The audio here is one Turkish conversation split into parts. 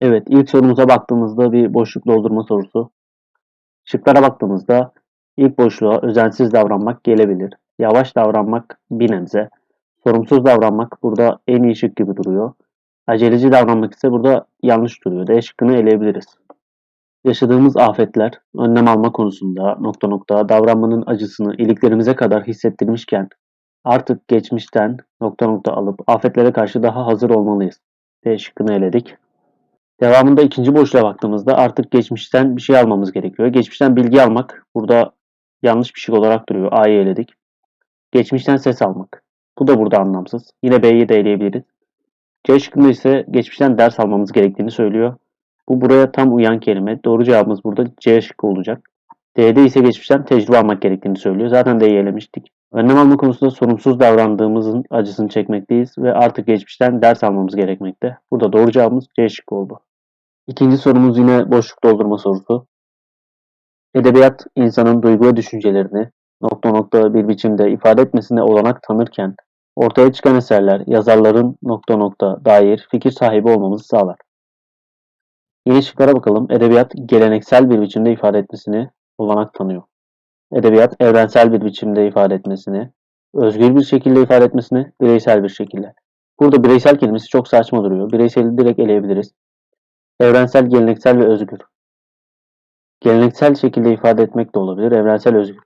Evet, ilk sorumuza baktığımızda bir boşluk doldurma sorusu. Şıklara baktığımızda ilk boşluğa özensiz davranmak gelebilir. Yavaş davranmak bir nebze. Sorumsuz davranmak burada en iyi şık gibi duruyor. Aceleci davranmak ise burada yanlış duruyor. D şıkkını eleyebiliriz. Yaşadığımız afetler, önlem alma konusunda nokta nokta davranmanın acısını iliklerimize kadar hissettirmişken artık geçmişten nokta nokta alıp afetlere karşı daha hazır olmalıyız. D şıkkını eledik. Devamında ikinci boşluğa baktığımızda artık geçmişten bir şey almamız gerekiyor. Geçmişten bilgi almak burada yanlış bir şey olarak duruyor. A'yı eledik. Geçmişten ses almak. Bu da burada anlamsız. Yine B'yi de eleyebiliriz. C şıkkında ise geçmişten ders almamız gerektiğini söylüyor. Bu buraya tam uyan kelime. Doğru cevabımız burada C şıkkı olacak. D'de ise geçmişten tecrübe almak gerektiğini söylüyor. Zaten D'yi elemiştik. Önlem alma konusunda sorumsuz davrandığımızın acısını çekmekteyiz ve artık geçmişten ders almamız gerekmekte. Burada doğru cevabımız C şıkkı oldu. İkinci sorumuz yine boşluk doldurma sorusu. Edebiyat insanın duygu ve düşüncelerini nokta nokta bir biçimde ifade etmesine olanak tanırken ortaya çıkan eserler yazarların nokta nokta dair fikir sahibi olmamızı sağlar. Yine şıklara bakalım. Edebiyat geleneksel bir biçimde ifade etmesini olanak tanıyor. Edebiyat evrensel bir biçimde ifade etmesini, özgür bir şekilde ifade etmesini, bireysel bir şekilde. Burada bireysel kelimesi çok saçma duruyor. Bireyseli direkt eleyebiliriz. Evrensel, geleneksel ve özgür. Geleneksel şekilde ifade etmek de olabilir. Evrensel, özgür.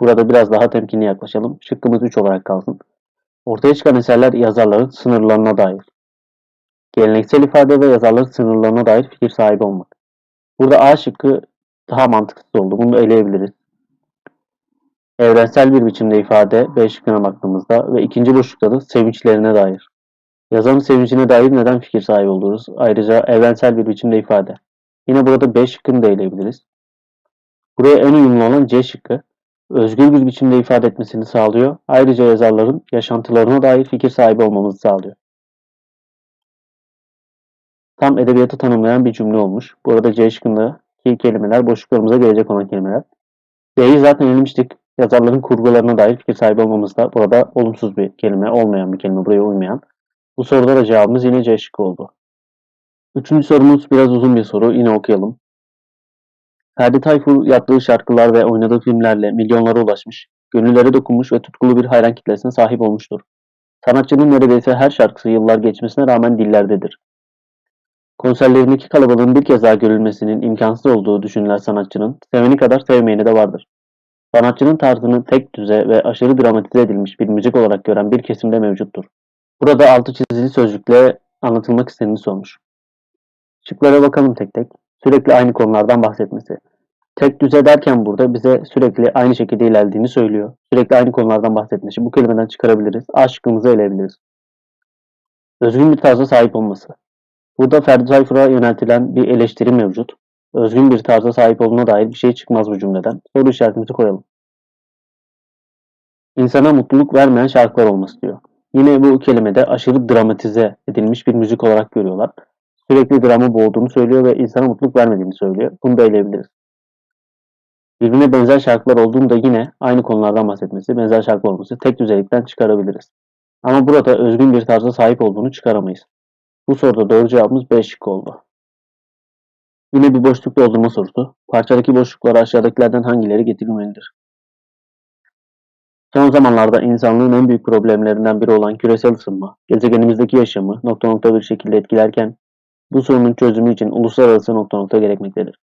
Burada biraz daha temkinli yaklaşalım. Şıkkımız 3 olarak kalsın. Ortaya çıkan eserler yazarların sınırlarına dair. Geleneksel ifade ve yazarların sınırlarına dair fikir sahibi olmak. Burada A şıkkı daha mantıksız oldu. Bunu eleyebiliriz. Evrensel bir biçimde ifade B şıkkına baktığımızda ve ikinci boşlukta da sevinçlerine dair. Yazarın sevincine dair neden fikir sahibi oluruz? Ayrıca evrensel bir biçimde ifade. Yine burada B şıkkını da eleyebiliriz. Buraya en uyumlu olan C şıkkı. Özgür bir biçimde ifade etmesini sağlıyor. Ayrıca yazarların yaşantılarına dair fikir sahibi olmamızı sağlıyor. Tam edebiyatı tanımlayan bir cümle olmuş. Burada C şıkkındaki kelimeler boşluklarımıza gelecek olan kelimeler. D'yi zaten elemiştik. Yazarların kurgularına dair fikir sahibi olmamız da burada olumsuz bir kelime, olmayan bir kelime, buraya uymayan. Bu soruda da cevabımız yine C şıkkı oldu. Üçüncü sorumuz biraz uzun bir soru. Yine okuyalım. Ferdi Tayfur yaptığı şarkılar ve oynadığı filmlerle milyonlara ulaşmış, gönüllere dokunmuş ve tutkulu bir hayran kitlesine sahip olmuştur. Sanatçının neredeyse her şarkısı yıllar geçmesine rağmen dillerdedir. Konserlerindeki kalabalığın bir kez daha görülmesinin imkansız olduğu düşünülen sanatçının seveni kadar sevmeyeni de vardır. Sanatçının tarzını tek düze ve aşırı dramatize edilmiş bir müzik olarak gören bir kesimde mevcuttur. Burada altı çizili sözcükle anlatılmak isteneni sormuş. Şıklara bakalım tek tek. Sürekli aynı konulardan bahsetmesi. Tek düze derken burada bize sürekli aynı şekilde ilerlediğini söylüyor. Sürekli aynı konulardan bahsetmesi. Bu kelimeden çıkarabiliriz. A şıkkımızı eleyebiliriz. Özgün bir tarza sahip olması. Burada Ferdi Tayfur'a yöneltilen bir eleştiri mevcut. Özgün bir tarza sahip olduğuna dair bir şey çıkmaz bu cümleden. Soru işaretimizi koyalım. İnsana mutluluk vermeyen şarkılar olması diyor. Yine bu kelimede aşırı dramatize edilmiş bir müzik olarak görüyorlar. Sürekli dramı boğduğunu söylüyor ve insana mutluluk vermediğini söylüyor. Bunu da eleyebiliriz. Birbirine benzer şarkılar olduğunda yine aynı konulardan bahsetmesi, benzer şarkı olması tek düzelikten çıkarabiliriz. Ama burada özgün bir tarza sahip olduğunu çıkaramayız. Bu soruda doğru cevabımız B şıkkı oldu. Yine bir boşluk doldurma sorusu. Parçadaki boşluklara aşağıdakilerden hangileri getirilmelidir? Son zamanlarda insanlığın en büyük problemlerinden biri olan küresel ısınma, gezegenimizdeki yaşamı nokta nokta bir şekilde etkilerken bu sorunun çözümü için uluslararası nokta nokta gerekmektedir.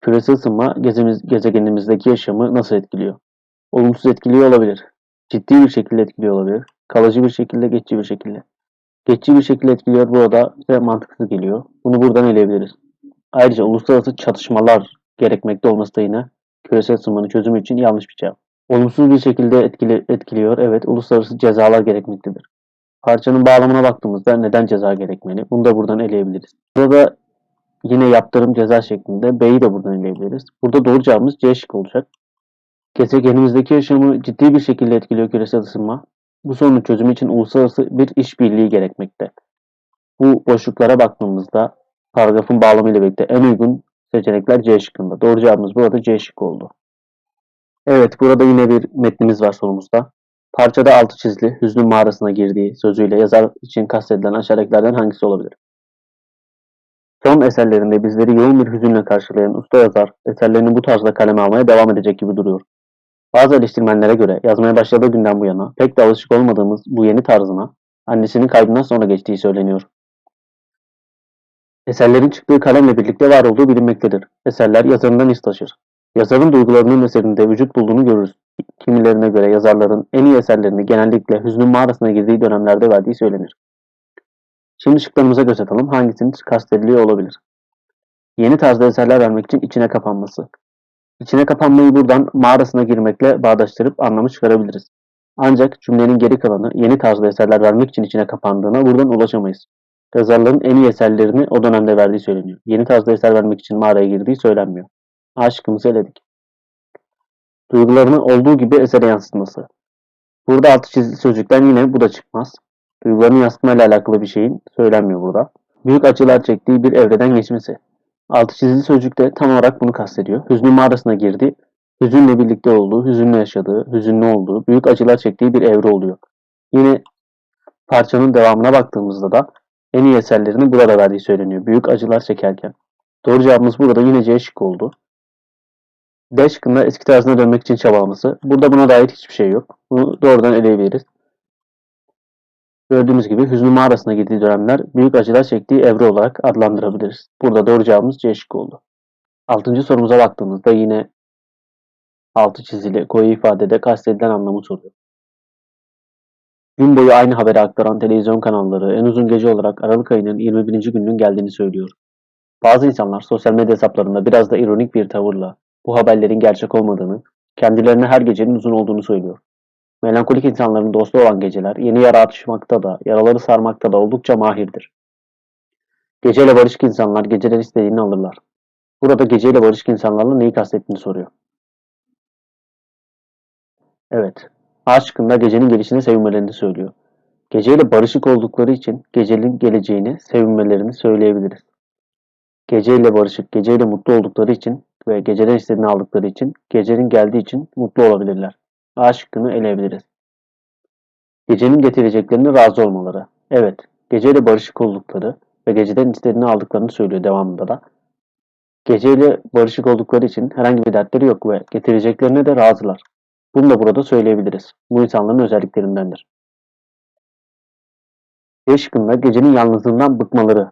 Küresel ısınma gezemiz, gezegenimizdeki yaşamı nasıl etkiliyor? Olumsuz etkiliyor olabilir. Ciddi bir şekilde etkiliyor olabilir. Kalıcı bir şekilde, geçici bir şekilde. Geçici bir şekilde etkiliyor burada bize mantıksız geliyor. Bunu buradan eleyebiliriz. Ayrıca uluslararası çatışmalar gerekmekte olması da yine küresel ısınmanın çözümü için yanlış bir cevap. Olumsuz bir şekilde etkili, etkiliyor. Evet, uluslararası cezalar gerekmektedir. Parçanın bağlamına baktığımızda neden ceza gerekmeli? Bunu da buradan eleyebiliriz. Burada yine yaptırım ceza şeklinde B'yi de buradan eleyebiliriz. Burada doğru cevabımız C şık olacak. Gezegenimizdeki yaşamı ciddi bir şekilde etkiliyor küresel ısınma. Bu sorunun çözümü için uluslararası bir işbirliği gerekmekte. Bu boşluklara baktığımızda paragrafın bağlamıyla birlikte en uygun seçenekler C şıkkında. Doğru cevabımız burada C şıkkı oldu. Evet, burada yine bir metnimiz var sorumuzda. Parçada altı çizili, hüznü mağarasına girdiği sözüyle yazar için kastedilen aşağıdakilerden hangisi olabilir? Son eserlerinde bizleri yoğun bir hüzünle karşılayan usta yazar, eserlerini bu tarzda kaleme almaya devam edecek gibi duruyor. Bazı eleştirmenlere göre yazmaya başladığı günden bu yana pek de alışık olmadığımız bu yeni tarzına annesinin kaybından sonra geçtiği söyleniyor. Eserlerin çıktığı kalemle birlikte var olduğu bilinmektedir. Eserler yazarından iz taşır. Yazarın duygularının eserinde vücut bulduğunu görürüz. Kimilerine göre yazarların en iyi eserlerini genellikle hüznün mağarasına girdiği dönemlerde verdiği söylenir. Şimdi şıklarımıza göz atalım. Hangisinin kastediliyor olabilir? Yeni tarzda eserler vermek için içine kapanması. İçine kapanmayı buradan mağarasına girmekle bağdaştırıp anlamı çıkarabiliriz. Ancak cümlenin geri kalanı yeni tarzda eserler vermek için içine kapandığına buradan ulaşamayız. Yazarların en iyi eserlerini o dönemde verdiği söyleniyor. Yeni tarzda eser vermek için mağaraya girdiği söylenmiyor. A şıkkımızı eledik. Duygularını olduğu gibi esere yansıtması. Burada altı çizili sözcükten yine bu da çıkmaz. Duygularını yansıtmayla alakalı bir şeyin söylenmiyor burada. Büyük acılar çektiği bir evreden geçmesi. Altı çizili sözcükte tam olarak bunu kastediyor. Hüznün mağarasına girdi. Hüzünle birlikte olduğu, hüzünle yaşadığı, hüzünlü olduğu, büyük acılar çektiği bir evre oluyor. Yine parçanın devamına baktığımızda da en iyi eserlerini burada verdiği söyleniyor. Büyük acılar çekerken. Doğru cevabımız burada yine C şıkkı oldu. D şıkkında eski tarzına dönmek için çabalaması. Burada buna dair hiçbir şey yok. Bunu doğrudan eleyebiliriz. Gördüğümüz gibi hüznü mağarasına girdiği dönemler büyük acılar çektiği evre olarak adlandırabiliriz. Burada doğru cevabımız C şıkkı oldu. Altıncı sorumuza baktığımızda yine altı çizili koyu ifadede kastedilen anlamı soruyor. Gün boyu aynı haberi aktaran televizyon kanalları en uzun gece olarak Aralık ayının 21. gününün geldiğini söylüyor. Bazı insanlar sosyal medya hesaplarında biraz da ironik bir tavırla bu haberlerin gerçek olmadığını, kendilerine her gecenin uzun olduğunu söylüyor. Melankolik insanların dostu olan geceler yeni yara atışmakta da, yaraları sarmakta da oldukça mahirdir. Geceyle barışık insanlar geceler istediğini alırlar. Burada geceyle barışık insanlarla neyi kastettiğini soruyor. Evet, A şıkkında gecenin gelişine sevinmelerini söylüyor. Geceyle barışık oldukları için gecenin geleceğini sevinmelerini söyleyebiliriz. Geceyle barışık, geceyle mutlu oldukları için ve geceden istediğini aldıkları için gecenin geldiği için mutlu olabilirler. A şıkkını eleyebiliriz. Gecenin getireceklerini razı olmaları. Evet, geceyle barışık oldukları ve geceden istediğini aldıklarını söylüyor devamında da. Geceyle barışık oldukları için herhangi bir dertleri yok ve getireceklerine de razılar. Bunu da burada söyleyebiliriz. Bu insanların özelliklerindendir. B şıkkında gecenin yalnızlığından bıkmaları.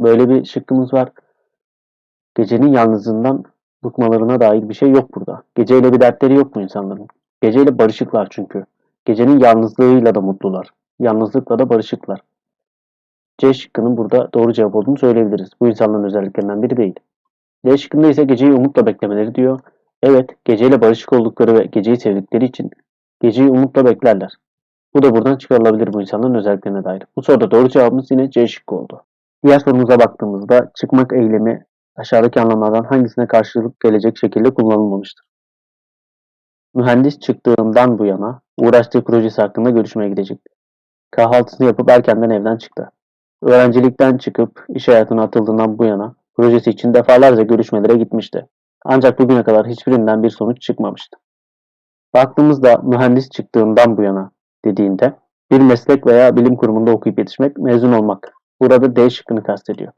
Böyle bir şıkkımız var. Gecenin yalnızlığından bıkmalarına dair bir şey yok burada. Geceyle bir dertleri yok bu insanların. Geceyle barışıklar çünkü. Gecenin yalnızlığıyla da mutlular. Yalnızlıkla da barışıklar. C şıkkının burada doğru cevap olduğunu söyleyebiliriz. Bu insanların özelliklerinden biri değil. D şıkkında ise geceyi umutla beklemeleri diyor. Evet, geceyle barışık oldukları ve geceyi sevdikleri için geceyi umutla beklerler. Bu da buradan çıkarılabilir bu insanların özelliklerine dair. Bu soruda doğru cevabımız yine C şıkkı oldu. Diğer sorumuza baktığımızda çıkmak eylemi aşağıdaki anlamlardan hangisine karşılık gelecek şekilde kullanılmamıştır? Mühendis çıktığından bu yana uğraştığı projesi hakkında görüşmeye gidecekti. Kahvaltısını yapıp erkenden evden çıktı. Öğrencilikten çıkıp iş hayatına atıldığından bu yana projesi için defalarca görüşmelere gitmişti. Ancak bugüne kadar hiçbirinden bir sonuç çıkmamıştı. Baktığımızda mühendis çıktığından bu yana dediğinde bir meslek veya bilim kurumunda okuyup yetişmek, mezun olmak. Burada D şıkkını kastediyor.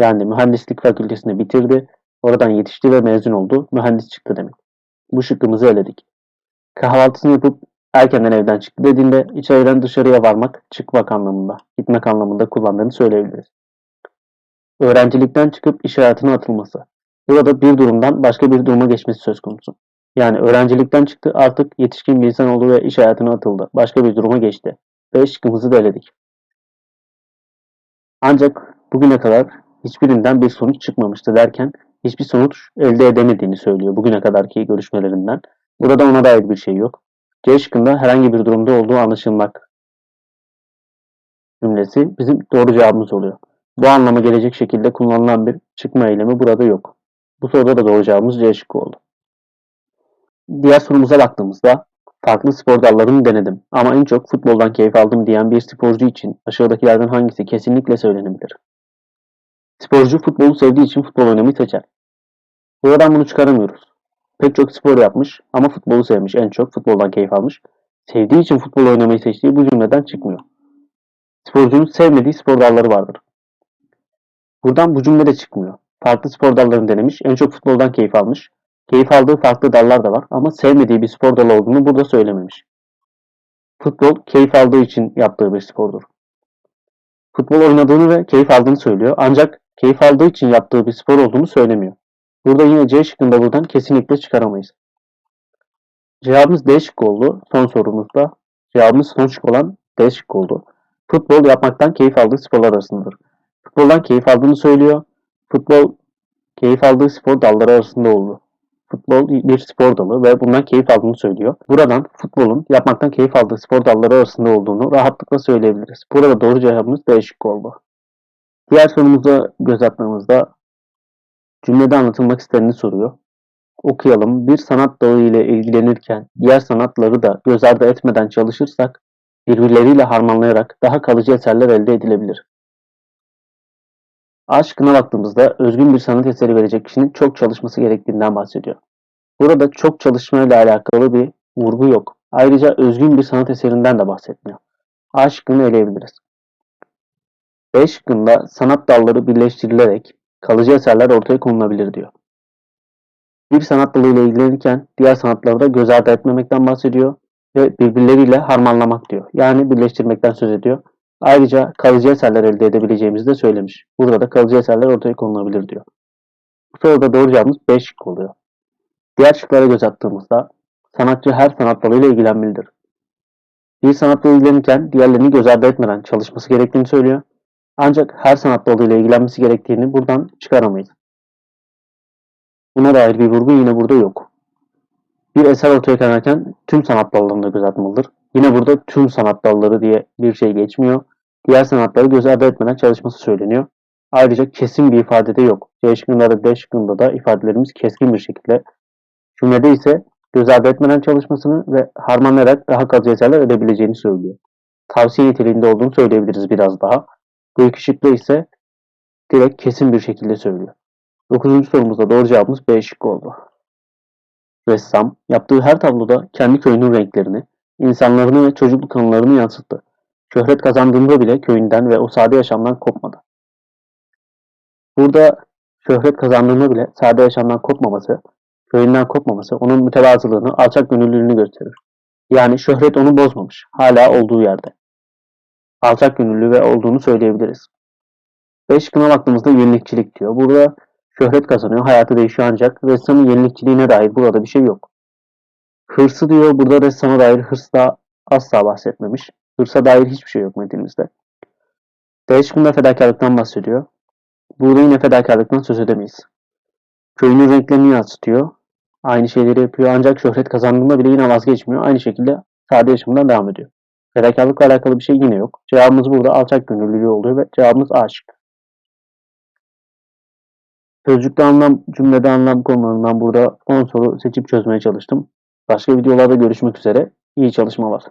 Yani mühendislik fakültesini bitirdi, oradan yetişti ve mezun oldu, mühendis çıktı demek. Bu şıkkımızı eledik. Kahvaltısını yapıp erkenden evden çıktı dediğinde içeriden dışarıya varmak, çıkmak anlamında, gitmek anlamında kullandığını söyleyebiliriz. Öğrencilikten çıkıp iş hayatına atılması. Burada bir durumdan başka bir duruma geçmesi söz konusu. Yani öğrencilikten çıktı artık yetişkin bir insan oldu ve iş hayatına atıldı. Başka bir duruma geçti. Ve şıkkımızı da eledik. Ancak bugüne kadar hiçbirinden bir sonuç çıkmamıştı derken hiçbir sonuç elde edemediğini söylüyor bugüne kadarki görüşmelerinden. Burada ona dair bir şey yok. C şıkkında herhangi bir durumda olduğu anlaşılmak cümlesi bizim doğru cevabımız oluyor. Bu anlama gelecek şekilde kullanılan bir çıkma eylemi burada yok. Bu soruda da doğru cevabımız C şıkkı oldu. Diğer sorumuza baktığımızda farklı spor dallarını denedim ama en çok futboldan keyif aldım diyen bir sporcu için aşağıdakilerden hangisi kesinlikle söylenebilir? Sporcu futbolu sevdiği için futbol oynamayı seçer. Buradan bunu çıkaramıyoruz. Pek çok spor yapmış ama futbolu sevmiş, en çok futboldan keyif almış. Sevdiği için futbol oynamayı seçtiği bu cümleden çıkmıyor. Sporcunun sevmediği spor dalları vardır. Buradan bu cümle de çıkmıyor. Farklı spor dallarını denemiş, en çok futboldan keyif almış. Keyif aldığı farklı dallar da var ama sevmediği bir spor dalı olduğunu burada söylememiş. Futbol keyif aldığı için yaptığı bir spordur. Futbol oynadığını ve keyif aldığını söylüyor ancak keyif aldığı için yaptığı bir spor olduğunu söylemiyor. Burada yine C şıkkında buradan kesinlikle çıkaramayız. Cevabımız D şıkkı oldu. Son sorumuzda cevabımız son şık olan D şıkkı oldu. Futbol yapmaktan keyif aldığı sporlar arasındadır. Futboldan keyif aldığını söylüyor. Futbol keyif aldığı spor dalları arasında oldu. Futbol bir spor dalı ve bundan keyif aldığını söylüyor. Buradan futbolun yapmaktan keyif aldığı spor dalları arasında olduğunu rahatlıkla söyleyebiliriz. Burada doğru cevabımız D şıkkı oldu. Diğer sorumuza göz attığımızda cümlede anlatılmak isteneni soruyor. Okuyalım. Bir sanat dalı ile ilgilenirken diğer sanatları da göz ardı etmeden çalışırsak birbirleriyle harmanlayarak daha kalıcı eserler elde edilebilir. Aşkına baktığımızda özgün bir sanat eseri verecek kişinin çok çalışması gerektiğinden bahsediyor. Burada çok çalışmayla alakalı bir vurgu yok. Ayrıca özgün bir sanat eserinden de bahsetmiyor. A şıkkını eleyebiliriz. B şıkkında sanat dalları birleştirilerek kalıcı eserler ortaya konulabilir diyor. Bir sanat dalıyla ilgilenirken diğer sanatları da göz ardı etmemekten bahsediyor ve birbirleriyle harmanlamak diyor. Yani birleştirmekten söz ediyor. Ayrıca kalıcı eserler elde edebileceğimizi de söylemiş. Burada da kalıcı eserler ortaya konulabilir diyor. Bu soruda doğru cevabımız B şık oluyor. Diğer şıklara göz attığımızda sanatçı her sanat dalıyla ilgilenmelidir. Bir sanatla ilgilenirken diğerlerini göz ardı etmeden çalışması gerektiğini söylüyor. Ancak her sanat dalıyla ilgilenmesi gerektiğini buradan çıkaramayız. Buna dair bir vurgu yine burada yok. Bir eser ortaya konarken tüm sanat dallarında göz atmalıdır. Yine burada tüm sanat dalları diye bir şey geçmiyor. Diğer sanatları göz ardı etmeden çalışması söyleniyor. Ayrıca kesin bir ifade de yok. C şıkkında da D şıkkında da ifadelerimiz keskin bir şekilde. Cümlede ise göz ardı etmeden çalışmasını ve harmanlayarak daha kalıcı eserler edebileceğini söylüyor. Tavsiye niteliğinde olduğunu söyleyebiliriz biraz daha. İki şıkta ise direkt kesin bir şekilde söylüyor. Dokuzuncu sorumuzda doğru cevabımız B şıkkı oldu. Ressam yaptığı her tabloda kendi köyünün renklerini, insanlarını ve çocukluk anılarını yansıttı. Şöhret kazandığında bile köyünden ve o sade yaşamdan kopmadı. Burada şöhret kazandığında bile sade yaşamdan kopmaması, köyünden kopmaması onun mütevazılığını, alçak gönüllülüğünü gösterir. Yani şöhret onu bozmamış, hala olduğu yerde. Alçak gönüllü ve olduğunu söyleyebiliriz. Beş şıkkına baktığımızda yenilikçilik diyor. Burada şöhret kazanıyor, hayatı değişiyor ancak ressamın yenilikçiliğine dair burada bir şey yok. Hırsı diyor, burada ressama dair hırsla asla bahsetmemiş. Hırsa dair hiçbir şey yok metnimizde. D şıkkında fedakarlıktan bahsediyor. Burada yine fedakarlıktan söz edemeyiz. Köyünün renklerini yansıtıyor. Aynı şeyleri yapıyor ancak şöhret kazandığında bile yine vazgeçmiyor. Aynı şekilde sade yaşamından devam ediyor. Fedakarlıkla alakalı bir şey yine yok. Cevabımız burada alçak gönüllülüğü oluyor ve cevabımız A şıkkı. Sözcükte anlam, cümlede anlam konularından burada 10 soru seçip çözmeye çalıştım. Başka videolarda görüşmek üzere. İyi çalışmalar.